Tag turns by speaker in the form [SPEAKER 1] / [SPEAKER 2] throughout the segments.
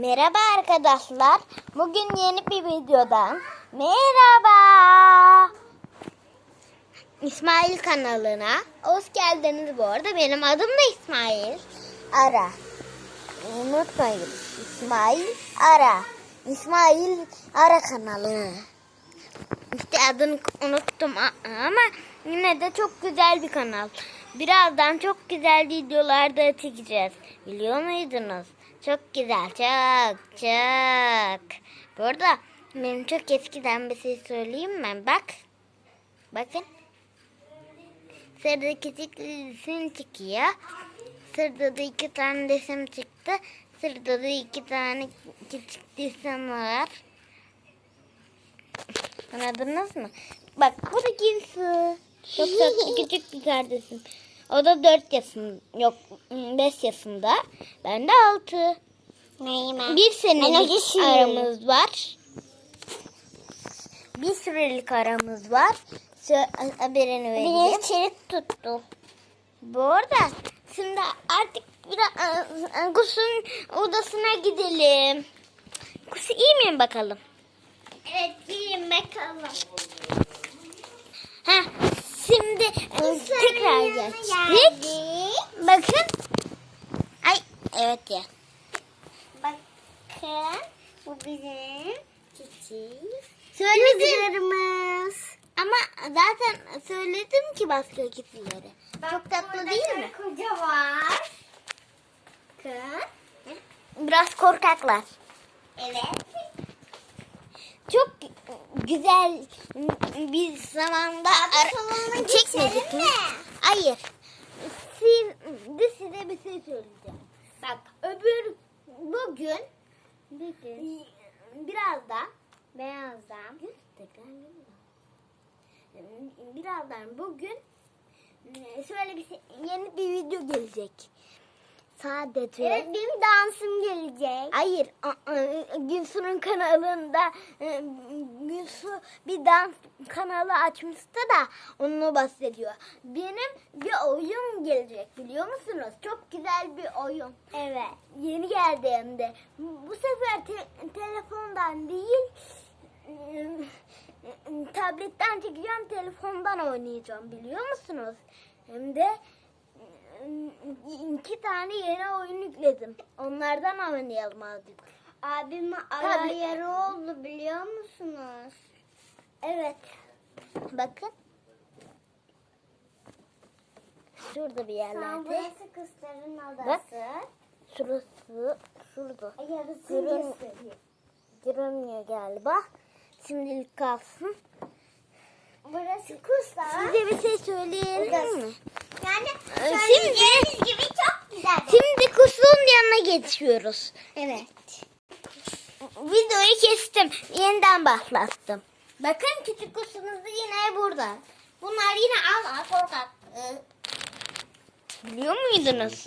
[SPEAKER 1] Merhaba arkadaşlar. Bugün yeni bir videodan merhaba. İsmail kanalına hoş geldiniz bu arada. Benim adım da İsmail. Ara. Unutmayın. İsmail Ara. İsmail Ara kanalı. İşte adını unuttum ama yine de çok güzel bir kanal. Birazdan çok güzel videolar da çekeceğiz. Biliyor muydunuz? Çok güzel, çok, çok. Bu arada benim çok eskiden bir şey söyleyeyim mi? Bak. Bakın. Sırada küçük resim çıkıyor. Sırada da iki tane resim çıktı. Sırada da iki tane küçük resim var. Anladınız mı? Bak bu da Gilsu. Çok tatlı küçük bir kardeşim. O da 4 yaşında. Yok 5 yaşında. Ben de 6.
[SPEAKER 2] Neyim ben?
[SPEAKER 1] Bir senelik aramız var. Bir sürelik aramız var. Haberini vereyim.
[SPEAKER 2] Beni çelik tuttu.
[SPEAKER 1] Bu arada şimdi artık biraz Gus'un odasına gidelim. Gus iyi miyim bakalım?
[SPEAKER 2] Evet giyin bakalım.
[SPEAKER 1] Ha, tekrar geçtik. Bakın. Ay evet ya.
[SPEAKER 2] Bakın bu bizim çiçeği.
[SPEAKER 1] Söyledim. Ama zaten söyledim ki başka kitleri. Çok tatlı değil mi?
[SPEAKER 2] Koca var. Bakın.
[SPEAKER 1] Biraz korkaklar.
[SPEAKER 2] Evet.
[SPEAKER 1] Çok güzel bir zamanda
[SPEAKER 2] salona
[SPEAKER 1] çekmedik mi? Hayır. Şimdi size bir şey söyleyeceğim. Bak öbür bugün
[SPEAKER 2] Bugün
[SPEAKER 1] birazdan
[SPEAKER 2] beyazdan
[SPEAKER 1] birazdan bugün e, şöyle bir şey, yeni bir video gelecek. Sadece
[SPEAKER 2] Evet benim dansım gelecek.
[SPEAKER 1] Hayır, Gülsu'nun kanalında e, Gülsu bir dans kanalı açmıştı da onu bahsediyor. Benim bir oyun gelecek biliyor musunuz? Çok güzel bir oyun.
[SPEAKER 2] Evet.
[SPEAKER 1] Yeni geldi hem de. Bu sefer te- telefondan değil e, tabletten çekeceğim telefondan oynayacağım biliyor musunuz? Hem de iki tane yeni oyun yükledim. Onlardan oynayalım azıcık.
[SPEAKER 2] Abim ayarı oldu biliyor musunuz?
[SPEAKER 1] Evet. Bakın. Şurada bir
[SPEAKER 2] Sen
[SPEAKER 1] yerlerde.
[SPEAKER 2] burası kızların odası.
[SPEAKER 1] Bak. Şurası. Şurada.
[SPEAKER 2] Yarısını
[SPEAKER 1] Görün-. Görünmüyor galiba. Şimdilik kalsın.
[SPEAKER 2] Burası kuşlar.
[SPEAKER 1] Size bir şey söyleyelim mi?
[SPEAKER 2] Yani
[SPEAKER 1] Ee,
[SPEAKER 2] söyleyeceğiniz gibi çok güzel.
[SPEAKER 1] Şimdi kuşluğun yanına geçiyoruz.
[SPEAKER 2] Evet.
[SPEAKER 1] Videoyu kestim. Yeniden başlattım. Bakın küçük kuşumuz da yine burada. Bunlar yine al al korkak. Ee, Biliyor muydunuz?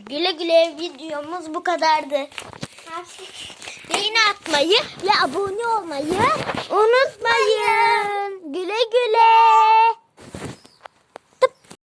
[SPEAKER 1] Güle güle videomuz bu kadardı. Beğeni atmayı ve abone olmayı unutmayın.